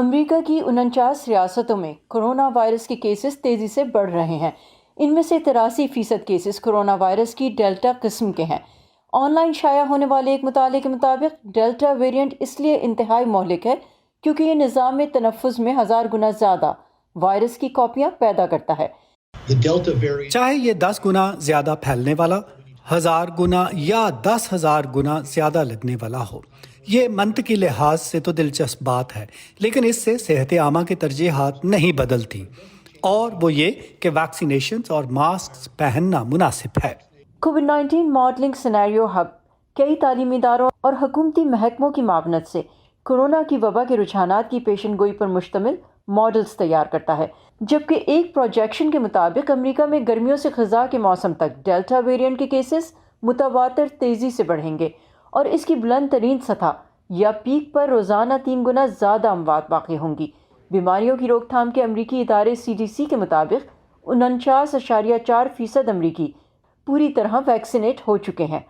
America की उनचास रियासतों में कोरोना वायरस के केसेस तेज़ी से बढ़ रहे हैं। इनमें से तिरासी फ़ीसद केसेस कोरोना वायरस की डेल्टा किस्म के हैं। ऑनलाइन शाया होने वाले एक मुताले के मुताबिक डेल्टा वेरिएंट इसलिए इंतहाई मौलिक है क्योंकि ये निज़ाम में तनफ़ुज़ में हज़ार गुना ज़्यादा वायरस की कॉपियाँ पैदा करता है। चाहे ये दस गुना ज़्यादा फैलने वाला हज़ार गुना या दस हज़ार गुना ज़्यादा लगने वाला हो। ये मंत के लिहाज से तो दिलचस्प बात है, लेकिन इससे सेहत आमा की तरजीहात नहीं बदलती। और वो ये कि वैक्सीनेशन और मास्क पहनना मुनासिब है। कोविड 19 मॉडलिंग सिनेरियो हब कई तालीमी इदारों और हुकूमती महकमों की मावनत से कोरोना की वबा के रुझानात की पेशन गोई पर मुश्तमिल मॉडल्स तैयार करता है, जबकि एक प्रोजेक्शन के मुताबिक अमेरिका में गर्मियों से खजा के मौसम तक डेल्टा वेरिएंट के केसेस मुतवातर तेज़ी से बढ़ेंगे। और इसकी बुलंद तरीन सतह या पीक पर रोज़ाना तीन गुना ज़्यादा अमवात वाक़ होंगी। बीमारियों की रोकथाम के अमरीकी इदारे सी डी सी के मुताबिक उनचास अशारिया चार फ़ीसद अमरीकी पूरी तरह वैक्सीनेट हो चुके हैं।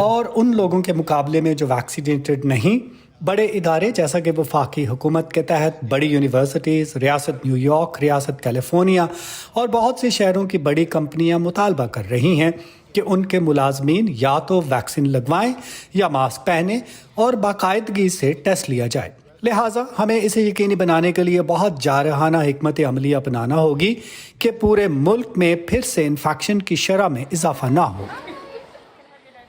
और उन लोगों के मुकाबले में जो वैक्सीनेटेड नहीं बड़े इदारे जैसा कि वफाकी हुकूमत के तहत बड़ी यूनिवर्सिटीज़ रियासत न्यूयॉर्क रियासत कैलिफ़ोर्निया और बहुत से शहरों की बड़ी कंपनियाँ मुतालबा कर रही हैं। कि उनके मुलाजमीन या तो वैक्सीन लगवाएँ या मास्क पहने और बाकायदगी से टेस्ट लिया जाए। लिहाजा हमें इसे यकीनी बनाने के लिए बहुत जारहाना हमत अमली अपनाना होगी कि पूरे मुल्क में फिर से इन्फेक्शन की शरह में इजाफा ना हो।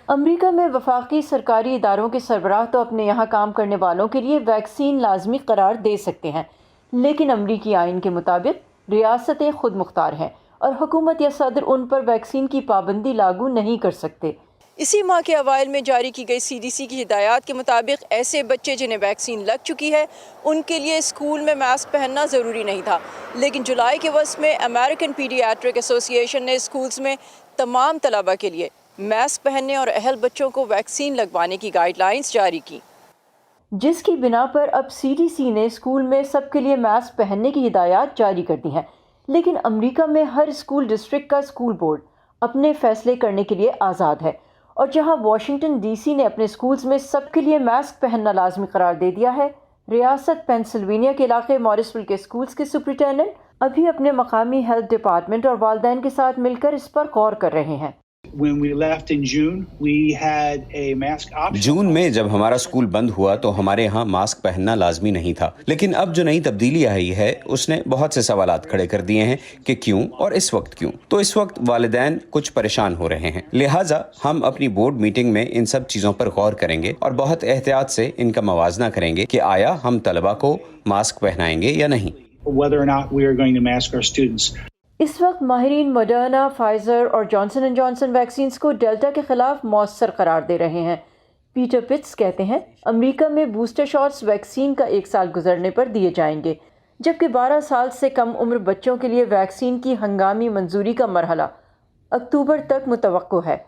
अमेरिका में वफाकी सरकारी इदारों के सरबराह तो अपने यहाँ काम करने वालों के लिए वैक्सीन लाजमी करार दे सकते हैं, लेकिन अमरीकी आइन के मुताबिक रियासतें खुद मुख्तार हैं। और हुकूमत या सदर उन पर वैक्सीन की पाबंदी लागू नहीं कर सकते। इसी माह के अवाइल में जारी की गई सी डी सी की हिदायत के मुताबिक ऐसे बच्चे जिन्हें वैक्सीन लग चुकी है उनके लिए स्कूल में मास्क पहनना ज़रूरी नहीं था। लेकिन जुलाई के वस्त में अमेरिकन पीडियाट्रिक एसोसिएशन ने स्कूल्स में तमाम तलबा के लिए मास्क पहनने और अहल बच्चों को वैक्सीन लगवाने की गाइडलाइंस जारी की। जिसकी बिना पर अब सी ने स्कूल में सबके लिए मास्क पहनने की हिदायत जारी कर दी हैं। लेकिन अमेरिका में हर स्कूल डिस्ट्रिक्ट का स्कूल बोर्ड अपने फैसले करने के लिए आज़ाद है और जहाँ वाशिंगटन डीसी ने अपने स्कूल्स में सबके लिए मास्क पहनना लाजमी करार दे दिया है, रियासत पेंसिल्वेनिया के इलाके मॉरिसविल के स्कूल्स के सुप्रिटेंडेंट अभी अपने मकामी हेल्थ डिपार्टमेंट और वालदेन के साथ मिलकर इस पर गौर कर रहे हैं। When we left in June, we had a mask option. जून में जब हमारा स्कूल बंद हुआ तो हमारे यहाँ मास्क पहनना लाजमी नहीं था लेकिन अब जो नई तब्दीली आई है उसने बहुत से सवाल खड़े कर दिए हैं कि क्यों और इस वक्त क्यों तो इस वक्त वालदेन कुछ परेशान हो रहे हैं लिहाजा हम अपनी बोर्ड मीटिंग में इन सब चीज़ों पर गौर करेंगे और बहुत एहतियात से इनका मवाजना करेंगे कि आया हम तलबा को मास्क पहनाएँगे या नहीं Whether or not we are going to mask our students. इस वक्त माहरीन मोडर्ना, फाइजर और जॉनसन एंड जॉनसन वैक्सीन को डेल्टा के खिलाफ मौसर करार दे रहे हैं। पीटर पिट्स कहते हैं, अमेरिका में बूस्टर शॉट्स वैक्सीन का एक साल गुजरने पर दिए जाएँगे, जबकि 12 साल से कम उम्र बच्चों के लिए वैक्सीन की हंगामी मंजूरी का मरहला अक्टूबर तक मुतव है।